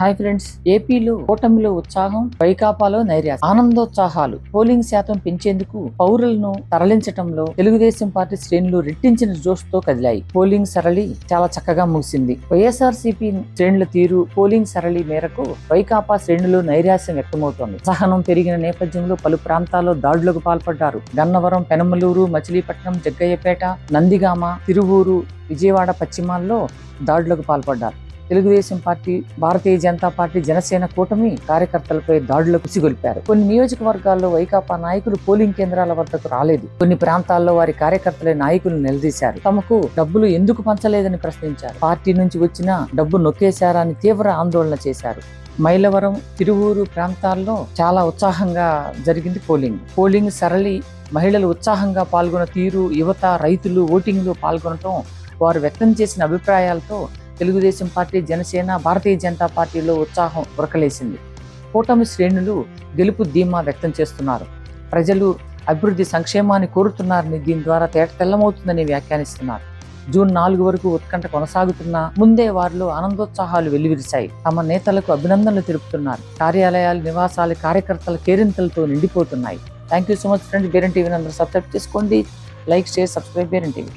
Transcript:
Hi friends ఏపీలో కూటమిలో ఉత్సాహం వైకాపాలో నైరాశ్యం ఆనందోత్సాహాలు పోలింగ్ శాతం పెంచేందుకు పౌరులను తరలించటంలో తెలుగుదేశం పార్టీ శ్రేణులు రెట్టించిన జోష్తో కదిలాయి. పోలింగ్ సరళి చాలా చక్కగా ముగిసింది. వైఎస్ఆర్ శ్రేణుల తీరు పోలింగ్ సరళి మేరకు వైకాపా శ్రేణులు నైరాశ్యం వ్యక్తమవుతోంది. సహనం పెరిగిన నేపథ్యంలో పలు ప్రాంతాల్లో దాడులకు పాల్పడ్డారు. గన్నవరం పెనమలూరు మచిలీపట్నం జగ్గయ్యపేట నందిగామ తిరువూరు విజయవాడ పశ్చిమాల్లో దాడులకు పాల్పడ్డారు. తెలుగుదేశం పార్టీ భారతీయ జనతా పార్టీ జనసేన కూటమి కార్యకర్తలపై దాడులకు కుసిగొలిపారు కొన్ని నియోజకవర్గాల్లో వైకాపా నాయకులు పోలింగ్ కేంద్రాల వద్దకు రాలేదు. కొన్ని ప్రాంతాల్లో వారి కార్యకర్తలే నాయకులు నిలదీశారు. తమకు డబ్బులు ఎందుకు పంచలేదని ప్రశ్నించారు. పార్టీ నుంచి వచ్చిన డబ్బు నొక్కేశారా అని తీవ్ర ఆందోళన చేశారు. మైలవరం తిరువూరు ప్రాంతాల్లో చాలా ఉత్సాహంగా జరిగింది పోలింగ్. పోలింగ్ సరళి మహిళలు ఉత్సాహంగా పాల్గొన్న తీరు యువత రైతులు ఓటింగ్లో పాల్గొనటం వారు వ్యక్తం చేసిన అభిప్రాయాలతో తెలుగుదేశం పార్టీ జనసేన భారతీయ జనతా పార్టీలో ఉత్సాహం ఉరకలేసింది. కూటమి శ్రేణులు గెలుపు ధీమా వ్యక్తం చేస్తున్నారు. ప్రజలు అభివృద్ధి సంక్షేమాన్ని కోరుతున్నారని దీని ద్వారా తేట తెల్లమవుతుందని వ్యాఖ్యానిస్తున్నారు. జూన్ నాలుగు వరకు ఉత్కంఠ కొనసాగుతున్నా ముందే వారిలో ఆనందోత్సాహాలు వెల్లివిరిశాయి. తమ నేతలకు అభినందనలు తెలుపుతున్నారు. కార్యాలయాలు నివాసాలు కార్యకర్తల కేరింతలతో నిండిపోతున్నాయి. Thank you so much friends. బేరెంట్ టీవీని అందరూ సబ్స్క్రైబ్ చేసుకోండి. లైక్ షేర్ సబ్స్క్రైబ్ బేరెంట్ టీవీ.